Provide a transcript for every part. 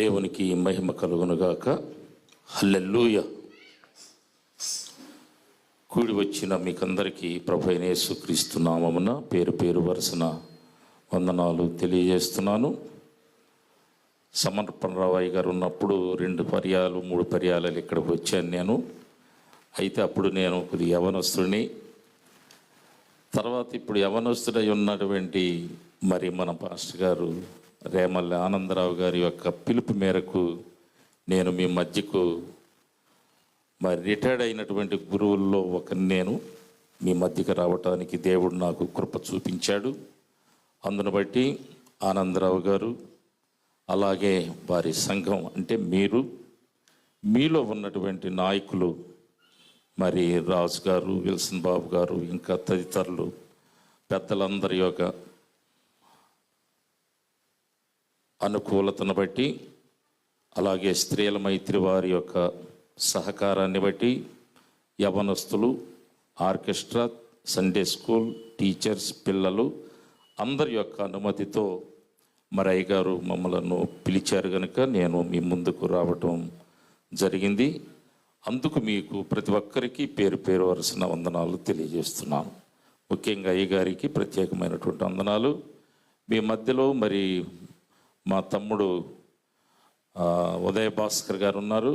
దేవునికి మహిమ కలుగునుగాక. అల్లెల్లూయ కూడి వచ్చిన మీకందరికీ ప్రభు అయిన యేసుక్రీస్తు నామమున పేరు పేరు వరుసన వందనాలు తెలియజేస్తున్నాను. సమర్పణ రావయ్య గారు ఉన్నప్పుడు రెండు పర్యాలు మూడు పర్యాలు ఇక్కడికి వచ్చాను నేను. అయితే అప్పుడు నేను కొద్ది యవనస్తుడిని. తర్వాత ఇప్పుడు యవనస్తుడై ఉన్నటువంటి మరి మన పాస్టర్ గారు రేమల్లి ఆనందరావు గారి యొక్క పిలుపు మేరకు నేను మీ మధ్యకు మరి రిటైర్డ్ అయినటువంటి గురువుల్లో ఒక నేను మీ మధ్యకు రావటానికి దేవుడు నాకు కృప చూపించాడు. అందును బట్టి ఆనందరావు గారు అలాగే వారి సంఘం అంటే మీరు మీలో ఉన్నటువంటి నాయకులు మరి రాజు గారు విల్సన్ బాబు గారు ఇంకా తదితరులు పెద్దలందరి యొక్క అనుకూలతను బట్టి అలాగే స్త్రీల మైత్రి వారి యొక్క సహకారాన్ని బట్టి యవనస్తులు ఆర్కెస్ట్రా సండే స్కూల్ టీచర్స్ పిల్లలు అందరి యొక్క అనుమతితో మరి అయ్యగారు మమ్మలను పిలిచారు కనుక నేను మీ ముందుకు రావటం జరిగింది. అందుకు మీకు ప్రతి ఒక్కరికి పేరు పేరు వరుసన వందనాలు తెలియజేస్తున్నాను. ముఖ్యంగా అయ్యగారికి ప్రత్యేకమైనటువంటి వందనాలు. మీ మధ్యలో మరి మా తమ్ముడు ఉదయ భాస్కర్ గారు ఉన్నారు.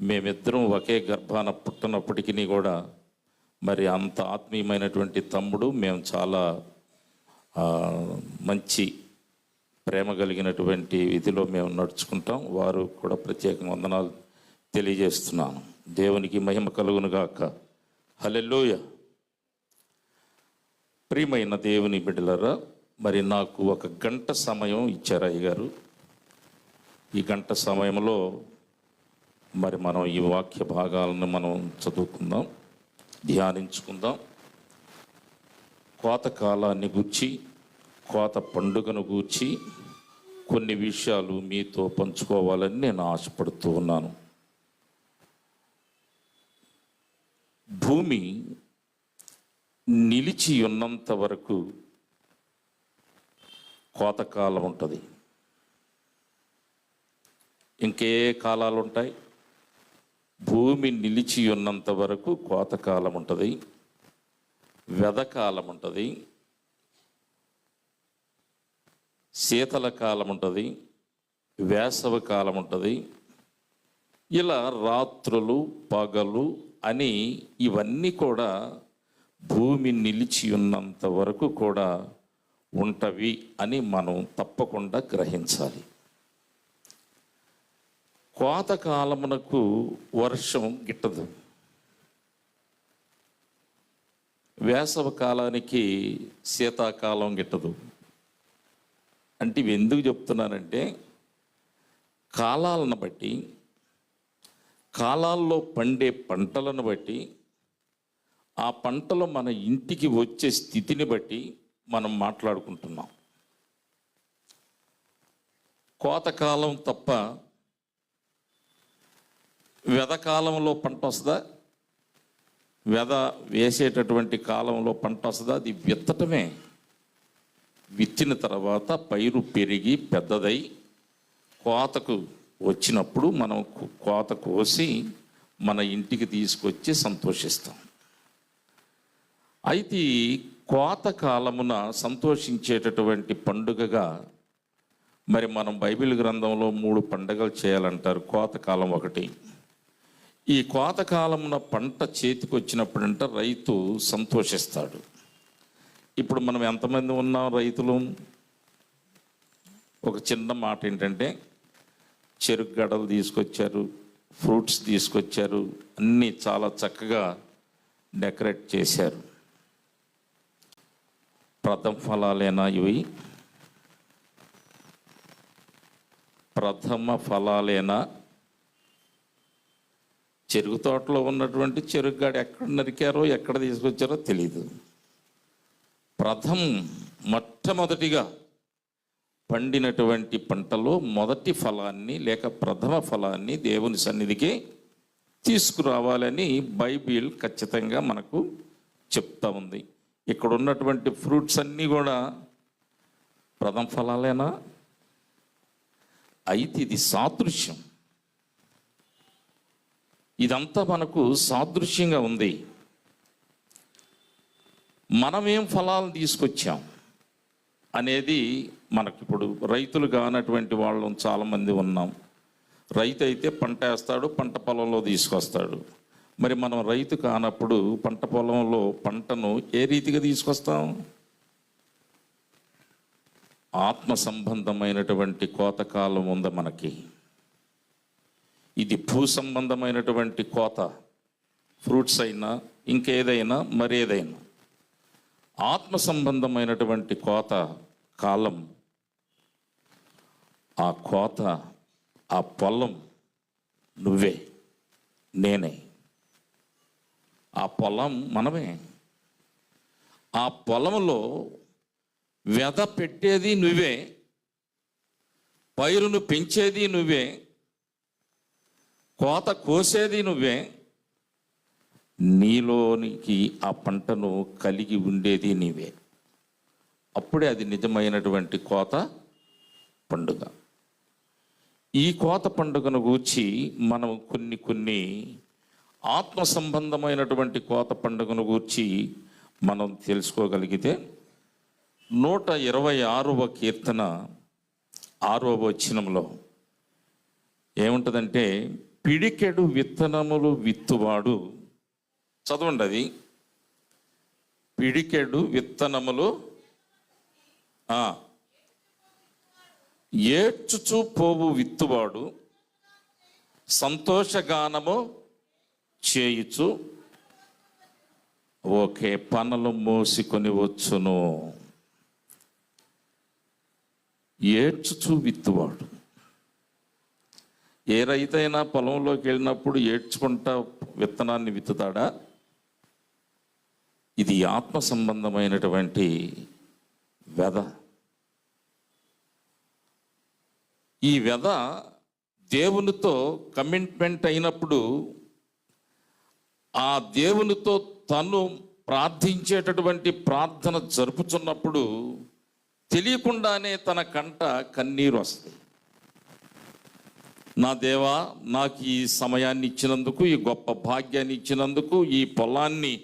మేమిద్దరం ఒకే గర్భాన పుట్టినప్పటికీ కూడా మరి అంత ఆత్మీయమైనటువంటి తమ్ముడు మేము చాలా మంచి ప్రేమ కలిగినటువంటి విధిలో మేము నడుచుకుంటాం. వారు కూడా ప్రత్యేక వందనాలు తెలియజేస్తున్నాను. దేవునికి మహిమ కలుగును హలెల్లోయ. ప్రియమైన దేవుని బిడ్డలరా మరి నాకు ఒక గంట సమయం ఇచ్చారు అయ్యగారు. ఈ గంట సమయంలో మరి మనం ఈ వాక్య భాగాలను మనం చదువుకుందాం ధ్యానించుకుందాం. కోత కాలాన్ని గూర్చి కోత పండుగను గూర్చి కొన్ని విషయాలు మీతో పంచుకోవాలని నేను ఆశపడుతూ ఉన్నాను. భూమి నిలిచి ఉన్నంత వరకు కోతకాలం ఉంటుంది ఇంకే కాలాలు ఉంటాయి భూమి నిలిచి ఉన్నంత వరకు కోతకాలం ఉంటుంది వెదకాలం ఉంటుంది శీతల కాలం ఉంటుంది వేసవి కాలం ఉంటుంది ఇలా రాత్రులు పగలు అని ఇవన్నీ కూడా భూమి నిలిచి ఉన్నంత వరకు కూడా ఉంటవి అని మనం తప్పకుండా గ్రహించాలి. కోత కాలమునకు వర్షం గిట్టదు. వేసవ కాలానికి శీతాకాలం గిట్టదు. అంటే ఇవి ఎందుకు చెప్తున్నానంటే కాలాలను బట్టి కాలాల్లో పండే పంటలను బట్టి ఆ పంటలు మన ఇంటికి వచ్చే స్థితిని బట్టి మనం మాట్లాడుకుంటున్నాం. కోతకాలం తప్ప వెదకాలంలో పంట వస్తుందా? వెద వేసేటటువంటి కాలంలో పంట వస్తుందా? అది విత్తటమే. విత్తిన తర్వాత పైరు పెరిగి పెద్దదై కోతకు వచ్చినప్పుడు మనం కోత కోసి మన ఇంటికి తీసుకొచ్చి సంతోషిస్తాం. అయితే కోత కాలమున సంతోషించేటటువంటి పండుగగా మరి మనం బైబిల్ గ్రంథంలో మూడు పండుగలు చేయాలంటారు. కోతకాలం ఒకటి. ఈ కోతకాలమున పంట చేతికి వచ్చినప్పుడంట రైతు సంతోషిస్తాడు. ఇప్పుడు మనం ఎంతమంది ఉన్నాం రైతులు? ఒక చిన్న మాట ఏంటంటే చెరుకు గడలు తీసుకొచ్చారు ఫ్రూట్స్ తీసుకొచ్చారు అన్నీ చాలా చక్కగా డెకరేట్ చేశారు. ప్రథమ ఫలాలేనా ఇవి? ప్రథమ ఫలాలేనా? చెరుకు తోటలో ఉన్నటువంటి చెరుకు ఎక్కడ నరికారో ఎక్కడ తీసుకొచ్చారో తెలియదు ప్రథం మొట్టమొదటిగా పండినటువంటి పంటలో మొదటి ఫలాన్ని లేక ప్రథమ ఫలాన్ని దేవుని సన్నిధికి తీసుకురావాలని బైబిల్ ఖచ్చితంగా మనకు చెప్తా ఉంది. ఇక్కడ ఉన్నటువంటి ఫ్రూట్స్ అన్నీ కూడా ప్రథమ ఫలాలేనా? అయితే ఇది సాదృశ్యం. ఇదంతా మనకు సాదృశ్యంగా ఉంది. మనమేం ఫలాలు తీసుకొచ్చాం అనేది మనకిప్పుడు రైతులు కానటువంటి వాళ్ళం చాలామంది ఉన్నాం. రైతు అయితే పంట వేస్తాడు పంట పొలంలో తీసుకొస్తాడు. మరి మనం రైతు కానప్పుడు పంట పొలంలో పంటను ఏ రీతిగా తీసుకొస్తాం? ఆత్మ సంబంధమైనటువంటి కోతకాలం ఉంది మనకి. ఇది భూ సంబంధమైనటువంటి కోత. ఫ్రూట్స్ అయినా ఇంకేదైనా మరేదైనా. ఆత్మ సంబంధమైనటువంటి కోత కాలం. ఆ కోత ఆ పొలం నువ్వే నేనే. ఆ పొలం మనమే. ఆ పొలంలో వెద పెట్టేది నువ్వే పైరును పెంచేది నువ్వే కోత కోసేది నువ్వే నీలోనికి ఆ పంటను కలిగి ఉండేది నీవే. అప్పుడే అది నిజమైనటువంటి కోత పండుగ. ఈ కోత పండుగను గూర్చి మనం కొన్ని కొన్ని ఆత్మ సంబంధమైనటువంటి కోత పండుగను గూర్చి మనం తెలుసుకోగలిగితే నూట ఇరవై ఆరవ కీర్తన ఆరవ వచనంలో ఏముంటుందంటే పిడికెడు విత్తనములు విత్తువాడు. చదవండి అది. పిడికెడు విత్తనములు ఏడ్చుచు పోవు విత్తువాడు. సంతోషగానము చేయుచు ఓకే పనులు మోసుకొని వచ్చును. ఏడ్చుచు విత్తువాడు. ఏ రైతైనా పొలంలోకి వెళ్ళినప్పుడు ఏడ్చుకుంటా విత్తనాన్ని విత్తుతాడా? ఇది ఆత్మ సంబంధమైనటువంటి వెద ఈ వెద దేవునితో కమిట్మెంట్ అయినప్పుడు ఆ దేవునితో తను ప్రార్థించేటటువంటి ప్రార్థన జరుపుతున్నప్పుడు తెలియకుండానే తన కంట కన్నీరు వస్తుంది. నా దేవా నాకు ఈ సమయాన్ని ఇచ్చినందుకు ఈ గొప్ప భాగ్యాన్ని ఇచ్చినందుకు ఈ పొలాన్ని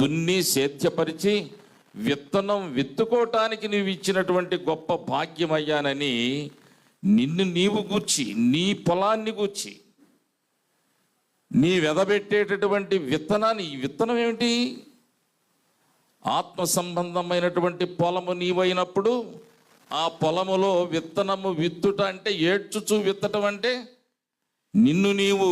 దున్ని సేద్యపరిచి విత్తనం విత్తుకోవటానికి నీవు ఇచ్చినటువంటి గొప్ప భాగ్యమయ్యానని నిన్ను నీవు గూర్చి నీ పొలాన్ని గూర్చి నీ వెదబెట్టేటటువంటి విత్తనాన్ని ఈ విత్తనం ఏమిటి? ఆత్మ సంబంధమైనటువంటి పొలము నీవైనప్పుడు ఆ పొలములో విత్తనము విత్తుట అంటే ఏడ్చుచు విత్తటం అంటే నిన్ను నీవు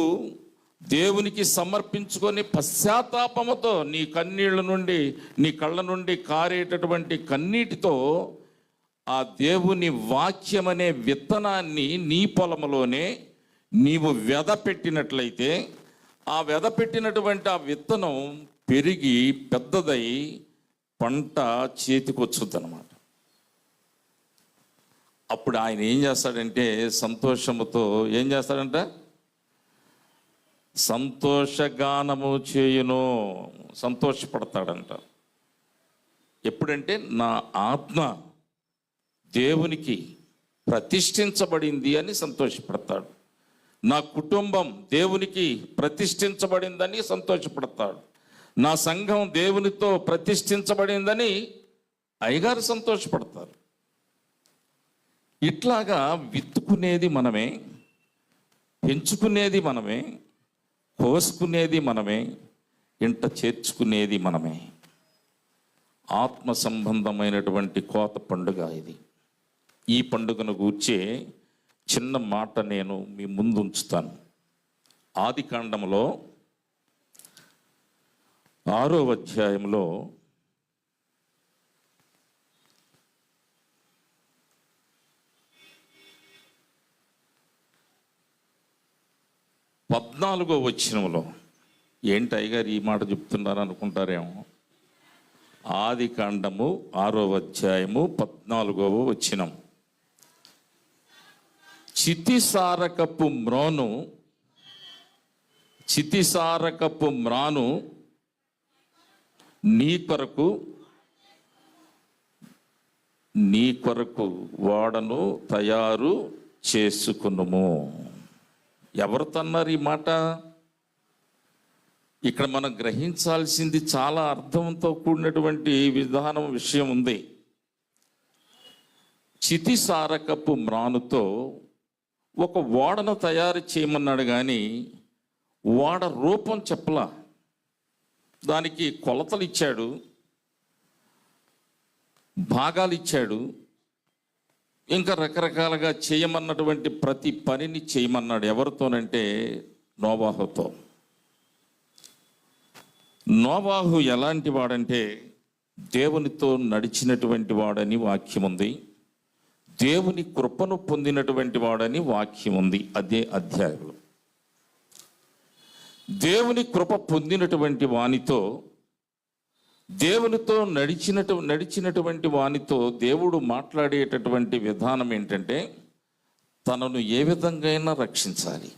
దేవునికి సమర్పించుకొని పశ్చాత్తాపముతో నీ కన్నీళ్ళ నుండి నీ కళ్ళ నుండి కారేటటువంటి కన్నీటితో ఆ దేవుని వాక్యం అనే విత్తనాన్ని నీ పొలములోనే నీవు వెద పెట్టినట్లయితే ఆ వెద పెట్టినటువంటి ఆ విత్తనం పెరిగి పెద్దదై పంట చేతికొచ్చుద్ది అనమాట అప్పుడు ఆయన ఏం చేస్తాడంటే సంతోషముతో ఏం చేస్తాడంట? సంతోషగానము చేయును సంతోషపడతాడంట. ఎప్పుడంటే నా ఆత్మ దేవునికి ప్రతిష్ఠించబడింది అని సంతోషపడతాడు. నా కుటుంబం దేవునికి ప్రతిష్ఠించబడిందని సంతోషపడతాడు. నా సంఘం దేవునితో ప్రతిష్ఠించబడిందని అయ్యగారు సంతోషపడతారు. ఇట్లాగా విత్తుకునేది మనమే పెంచుకునేది మనమే కోసుకునేది మనమే ఇంట చేర్చుకునేది మనమే. ఆత్మ సంబంధమైనటువంటి కోత పండుగ ఇది. ఈ పండుగను గూర్చే చిన్న మాట నేను మీ ముందు ఉంచుతాను. ఆది కాండంలో ఆరో అధ్యాయంలో పద్నాలుగో వచ్చినములో ఏంటి అయ్యగారు ఈ మాట చెప్తున్నారు అనుకుంటారేమో? ఆది కాండము ఆరో అధ్యాయము పద్నాలుగవ వచ్చినం చితిసారకపు మ్రోను చితిసారకపు మ్రాను నీ కొరకు నీ కొరకు వాడను తయారు చేసుకునుము. ఎవరితో అన్నారు ఈ మాట? ఇక్కడ మనం గ్రహించాల్సింది చాలా అర్థంతో కూడినటువంటి విధానం విషయం ఉంది. చితిసారకపు మ్రానుతో ఒక ఓడను తయారు చేయమన్నాడు కానీ ఓడ రూపం చెప్పలా. దానికి కొలతలు ఇచ్చాడు. భాగాలు ఇచ్చాడు. ఇంకా రకరకాలుగా చేయమన్నటువంటి ప్రతి పనిని చేయమన్నాడు. ఎవరితోనంటే నోవాహుతో. నోవాహు ఎలాంటి వాడంటే దేవునితో నడిచినటువంటి వాడని వాక్యం ఉంది దేవుని కృపను పొందినటువంటి వాడని వాక్యం ఉంది. అదే అధ్యాయంలో. దేవుని కృప పొందినటువంటి వానితో దేవునితో నడిచినటు నడిచినటువంటి వానితో దేవుడు మాట్లాడేటటువంటి విధానం ఏంటంటే తనను ఏ విధంగా రక్షించాలి.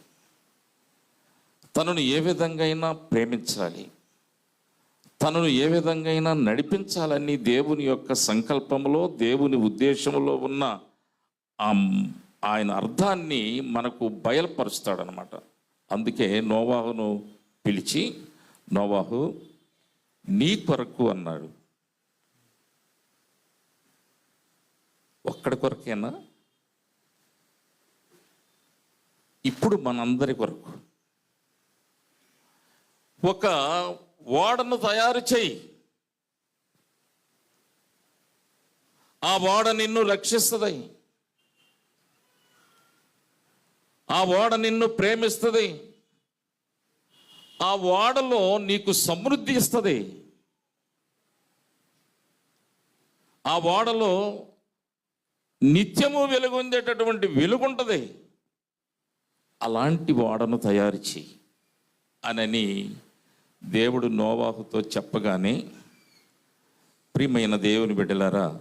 తనను ఏ విధంగా ప్రేమించాలి. తనను ఏ విధంగా నడిపించాలని దేవుని యొక్క సంకల్పంలో దేవుని ఉద్దేశంలో ఉన్న ఆయన అర్థాన్ని మనకు బయలుపరుస్తాడనమాట. అందుకే నోవాహును పిలిచి నోవాహు నీ కొరకు అన్నాడు. ఒక్కడి కొరకేనా? ఇప్పుడు మనందరి కొరకు. ఒక ఓడను తయారు చేయి. ఆ ఓడ నిన్ను రక్షిస్తుంది. ఆ ఓడ నిన్ను ప్రేమిస్తుంది. ఆ ఓడలో నీకు సమృద్ధి ఇస్తుంది. ఆ ఓడలో నిత్యము వెలుగొందేటటువంటి వెలుగుంటుంది. అలాంటి ఓడను తయారు చేయి అనని దేవుడు నోవాహుతో చెప్పగానే ప్రియమైన దేవుని బిడ్డలారా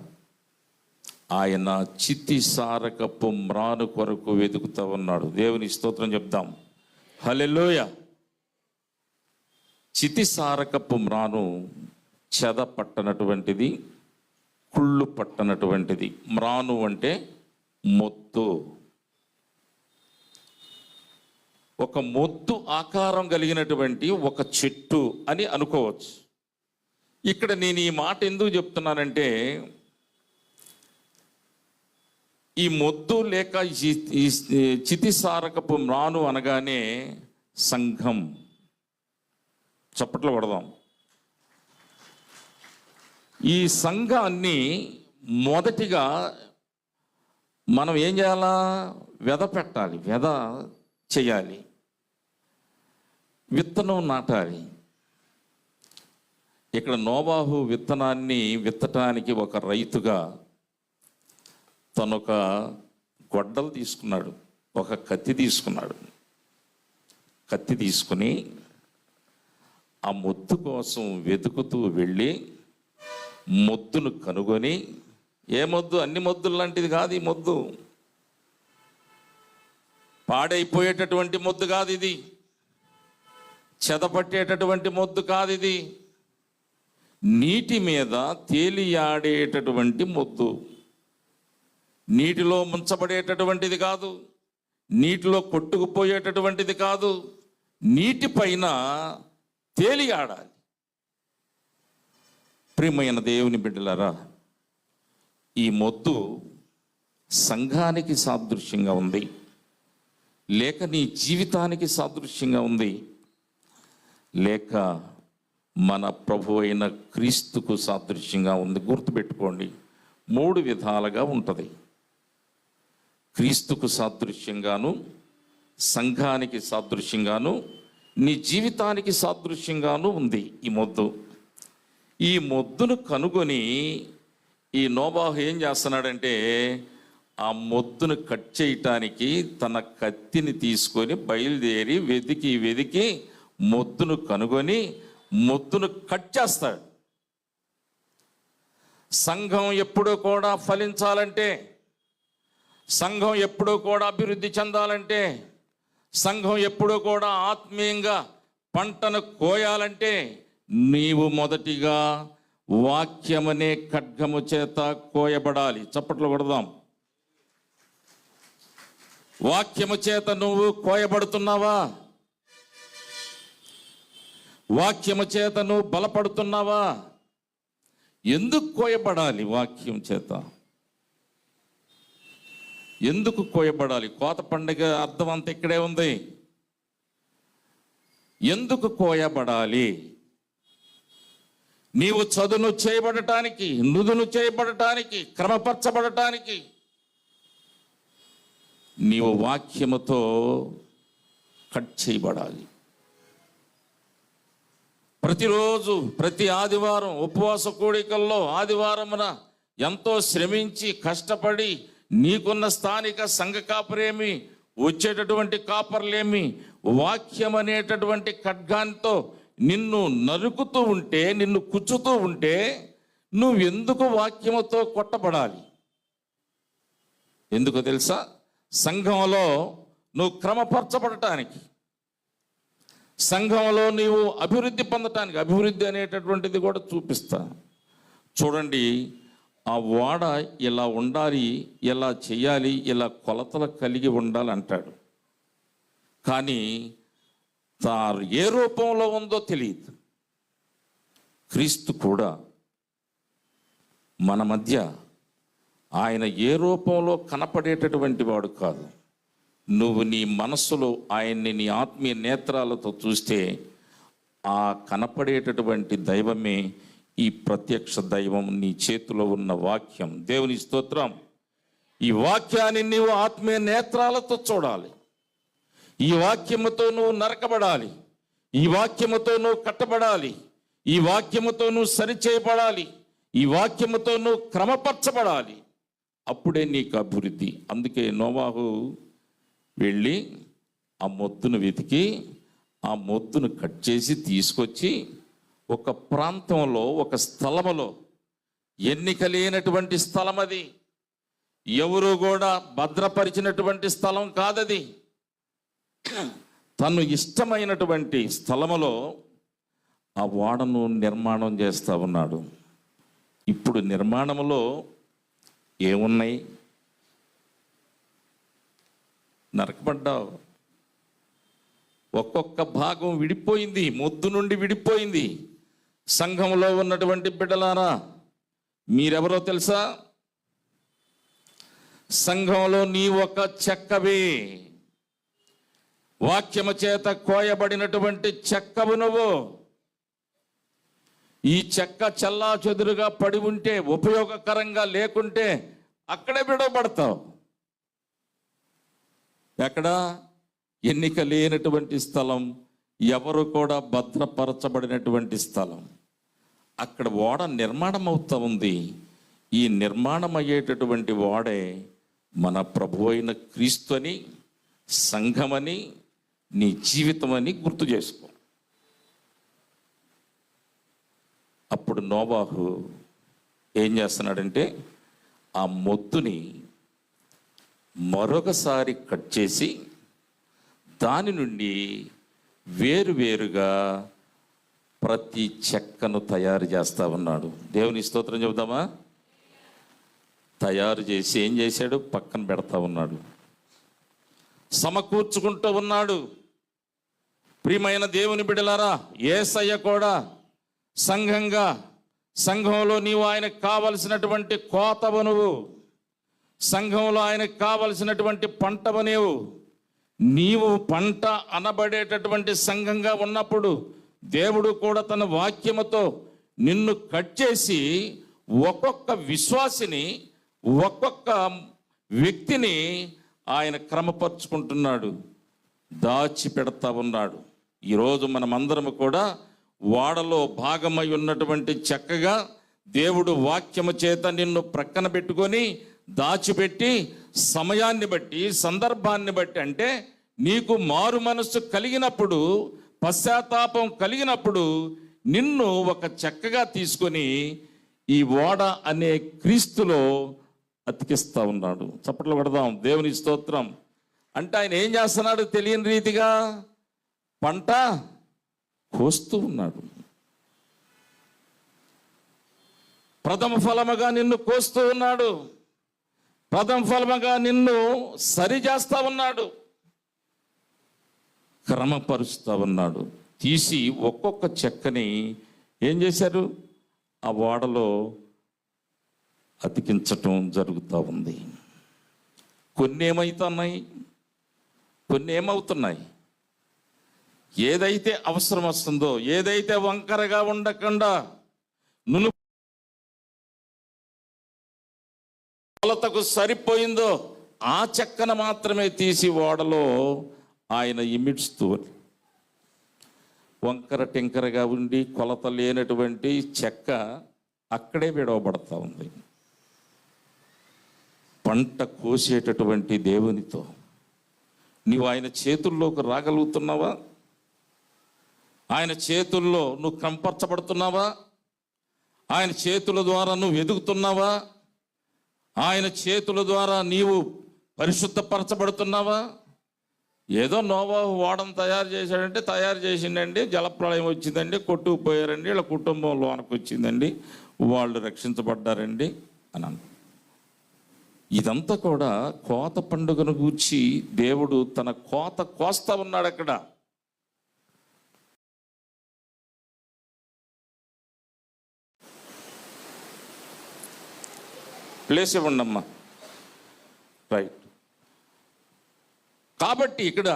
ఆయన చిత్తి సారకపు మ్రాను కొరకు వెతుకుతా ఉన్నాడు. దేవుని స్తోత్రం చెప్దాం హలెలోయ చితి సారకపు మ్రాను చెద పట్టనటువంటిది కుళ్ళు పట్టనటువంటిది. మ్రాను అంటే మొత్తు. ఒక మొద్దు ఆకారం కలిగినటువంటి ఒక చెట్టు అని అనుకోవచ్చు. ఇక్కడ నేను ఈ మాట ఎందుకు చెప్తున్నానంటే ఈ మొద్దు లేక ఈ- చితిసారకపు మ్రాను అనగానే సంఘం. చప్పట్లు పడదాం ఈ సంఘాన్ని మొదటిగా మనం ఏం చేయాలా? వెద పెట్టాలి. వెద చేయాలి. విత్తనం నాటాలి. ఇక్కడ నోబాహు విత్తనాన్ని విత్తటానికి ఒక రైతుగా తనొక గొడ్డలు తీసుకున్నాడు ఒక కత్తి తీసుకున్నాడు. కత్తి తీసుకుని ఆ మొద్దు కోసం వెతుకుతూ వెళ్ళి మొద్దును కనుగొని ఏ మొద్దు? అన్ని మొద్దులు లాంటిది కాదు ఈ మొద్దు. పాడైపోయేటటువంటి మొద్దు కాదు ఇది. చెదపట్టేటటువంటి మొద్దు కాదు ఇది. నీటి మీద తేలియాడేటటువంటి మొద్దు. నీటిలో ముంచబడేటటువంటిది కాదు నీటిలో కొట్టుకుపోయేటటువంటిది కాదు నీటి పైన తేలియాడాలి ప్రియమైన దేవుని బిడ్డలారా ఈ మొద్దు సంఘానికి సాదృశ్యంగా ఉంది లేక నీ జీవితానికి సాదృశ్యంగా ఉంది లేక మన ప్రభు అయిన క్రీస్తుకు సాదృశ్యంగా ఉంది. గుర్తుపెట్టుకోండి మూడు విధాలుగా ఉంటుంది. క్రీస్తుకు సాదృశ్యంగాను సంఘానికి సాదృశ్యంగాను నీ జీవితానికి సాదృశ్యంగాను ఉంది ఈ మొద్దు. ఈ మొద్దును కనుగొని ఈ నోబాహు ఏం చేస్తున్నాడంటే ఆ మొద్దును కట్ చేయటానికి తన కత్తిని తీసుకొని బయలుదేరి వెతికి వెతికి మొద్దును కనుగొని మొద్దును కట్ చేస్తాడు. సంఘం ఎప్పుడూ కూడా ఫలించాలంటే సంఘం ఎప్పుడూ కూడా అభివృద్ధి చెందాలంటే సంఘం ఎప్పుడూ కూడా ఆత్మీయంగా పంటను కోయాలంటే నీవు మొదటిగా వాక్యమనే ఖడ్గము చేత కోయబడాలి. చప్పట్లు కొడదాం. వాక్యము చేత నువ్వు కోయబడుతున్నావా? వాక్యము చేత నువ్వు బలపడుతున్నావా? ఎందుకు కోయబడాలి వాక్యం చేత? ఎందుకు కోయబడాలి? కోత పండుగ అర్థం అంత ఇక్కడే ఉంది. ఎందుకు కోయబడాలి? నీవు చదును చేయబడటానికి నుదును చేయబడటానికి క్రమపరచబడటానికి నీవు వాక్యముతో కట్ చేయబడాలి. ప్రతిరోజు ప్రతి ఆదివారం ఉపవాస కూడికల్లో ఆదివారమున ఎంతో శ్రమించి కష్టపడి నీకున్న స్థానిక సంఘ కాపరేమి వచ్చేటటువంటి కాపర్లేమి వాక్యం అనేటటువంటి ఖడ్గాంతో నిన్ను నరుకుతూ ఉంటే నిన్ను కుచ్చుతూ ఉంటే నువ్వు ఎందుకు వాక్యముతో కొట్టబడాలి? ఎందుకు తెలుసా? సంఘంలో నువ్వు క్రమపరచబడటానికి. సంఘంలో నీవు అభివృద్ధి పొందటానికి. అభివృద్ధి అనేటటువంటిది కూడా చూపిస్తా. చూడండి ఆ ఓడ ఇలా ఉండాలి ఇలా చేయాలి ఇలా కొలతలు కలిగి ఉండాలంటాడు. కానీ తాను ఏ రూపంలో ఉందో తెలియదు. క్రీస్తు కూడా మన మధ్య ఆయన ఏ రూపంలో కనపడేటటువంటి వాడు కాదు. నువ్వు నీ మనస్సులో ఆయన్ని నీ ఆత్మీయ నేత్రాలతో చూస్తే ఆ కనపడేటటువంటి దైవమే ఈ ప్రత్యక్ష దైవం నీ చేతిలో ఉన్న వాక్యం. దేవుని స్తోత్రం. ఈ వాక్యాన్ని నీవు ఆత్మీయ నేత్రాలతో చూడాలి. ఈ వాక్యముతో నువ్వు నరకబడాలి. ఈ వాక్యముతో నువ్వు కట్టబడాలి. ఈ వాక్యముతో నువ్వు సరిచేయబడాలి. ఈ వాక్యముతో నువ్వు క్రమపరచబడాలి. అప్పుడే నీకు అభివృద్ధి. అందుకే నోవాహు వెళ్ళి ఆ మొద్దును వెతికి ఆ మొద్దును కట్ చేసి తీసుకొచ్చి ఒక ప్రాంతంలో ఒక స్థలములో ఎన్నిక లేనటువంటి స్థలం అది. ఎవరు కూడా భద్రపరిచినటువంటి స్థలం కాదది. తను ఇష్టమైనటువంటి స్థలములో ఆ ఓడను నిర్మాణం చేస్తూ ఉన్నాడు. ఇప్పుడు నిర్మాణములో ఏమున్నాయి? నరకబడ్డావు ఒక్కొక్క భాగం విడిపోయింది మొద్దు నుండి విడిపోయింది. సంఘంలో ఉన్నటువంటి బిడ్డలారా మీరెవరో తెలుసా? సంఘంలో నీ ఒక చెక్కవే. వాక్యము చేత కోయబడినటువంటి చెక్కవు నువ్వు. ఈ చెక్క చల్లా చెదురుగా పడి ఉంటే ఉపయోగకరంగా లేకుంటే అక్కడే విడవబడతావు. ఎక్కడ? ఎన్నిక లేనటువంటి స్థలం. ఎవరు కూడా భద్రపరచబడినటువంటి స్థలం. అక్కడ ఓడ నిర్మాణం అవుతా ఉంది. ఈ నిర్మాణం అయ్యేటటువంటి ఓడే మన ప్రభు అయిన క్రీస్తు అని సంఘమని నీ జీవితం అని గుర్తు చేసుకో. అప్పుడు నోబాహు ఏం చేస్తున్నాడంటే ఆ మొత్తుని మరొకసారి కట్ చేసి దాని నుండి వేరువేరుగా ప్రతి చెక్కను తయారు చేస్తా ఉన్నాడు. దేవుని స్తోత్రం చెబుదామా? తయారు చేసి ఏం చేశాడు? పక్కన పెడతా ఉన్నాడు. సమకూర్చుకుంటూ ఉన్నాడు. ప్రియమైన దేవుని బిడలారా ఏసయ్య కూడా సంఘంగా సంఘంలో నీవు ఆయనకు కావలసినటువంటి కోతవు నువ్వు సంఘంలో ఆయనకు కావలసినటువంటి పంటవ నీవు నీవు పంట అనబడేటటువంటి సంఘంగా ఉన్నప్పుడు దేవుడు కూడా తన వాక్యముతో నిన్ను కట్ చేసి ఒక్కొక్క విశ్వాసిని ఒక్కొక్క వ్యక్తిని ఆయన క్రమపరుచుకుంటున్నాడు దాచి పెడతా ఉన్నాడు. ఈరోజు మనమందరము కూడా వాడలో భాగమై ఉన్నటువంటి చక్కగా దేవుడు వాక్యము చేత నిన్ను ప్రక్కన పెట్టుకొని దాచిపెట్టి సమయాన్ని బట్టి సందర్భాన్ని బట్టి అంటే నీకు మారు మనస్సు కలిగినప్పుడు పశ్చాత్తాపం కలిగినప్పుడు నిన్ను ఒక చెక్కగా తీసుకొని ఈ ఓడ అనే క్రీస్తులో అతికిస్తూ ఉన్నాడు. చప్పట్లు కొడదాం. దేవుని స్తోత్రం. అంటే ఆయన ఏం చేస్తున్నాడు తెలియని రీతిగా పంట కోస్తూ ఉన్నాడు. ప్రథమ ఫలముగా నిన్ను కోస్తూ ఉన్నాడు. ప్రథమ ఫలముగా నిన్ను సరిచేస్తా ఉన్నాడు. క్రమపరుస్తూ ఉన్నాడు. తీసి ఒక్కొక్క చెక్కని ఏం చేశారు? ఆ ఓడలో అతికించటం జరుగుతూ ఉంది. కొన్ని ఏమవుతున్నాయి కొన్ని ఏమవుతున్నాయి ఏదైతే అవసరం వస్తుందో ఏదైతే వంకరగా ఉండకుండా నును కొలతకు సరిపోయిందో ఆ చెక్కన మాత్రమే తీసి ఓడలో ఆయన ఇమిడ్స్తూ వంకర టింకరగా ఉండి కొలత లేనటువంటి చెక్క అక్కడే విడవబడతా ఉంది. పంట కోసేటటువంటి దేవునితో నీవు ఆయన చేతుల్లోకి రాగలుగుతున్నావా? ఆయన చేతుల్లో నువ్వు కంపరచబడుతున్నావా? ఆయన చేతుల ద్వారా నువ్వు ఎదుగుతున్నావా? ఆయన చేతుల ద్వారా నీవు పరిశుద్ధపరచబడుతున్నావా? ఏదో నోవా వాడను తయారు చేశాడంటే తయారు చేసిండండి జలప్రళయం వచ్చిందండి కొట్టుకుపోయారండి వీళ్ళ కుటుంబం లోనకు వచ్చిందండి వాళ్ళు రక్షించబడ్డారండి అని అన్నాడు. ఇదంతా కూడా కోత పండుగను గూర్చి దేవుడు తన కోత కోస్తా ఉన్నాడు అక్కడ. ప్లేస్ ఇవ్వండి అమ్మా రైట్ కాబట్టి ఇక్కడ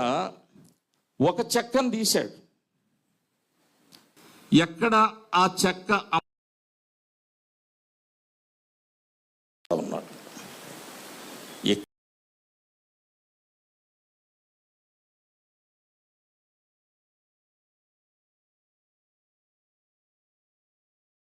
ఒక చెక్కను తీశాడు. ఎక్కడ ఆ చెక్క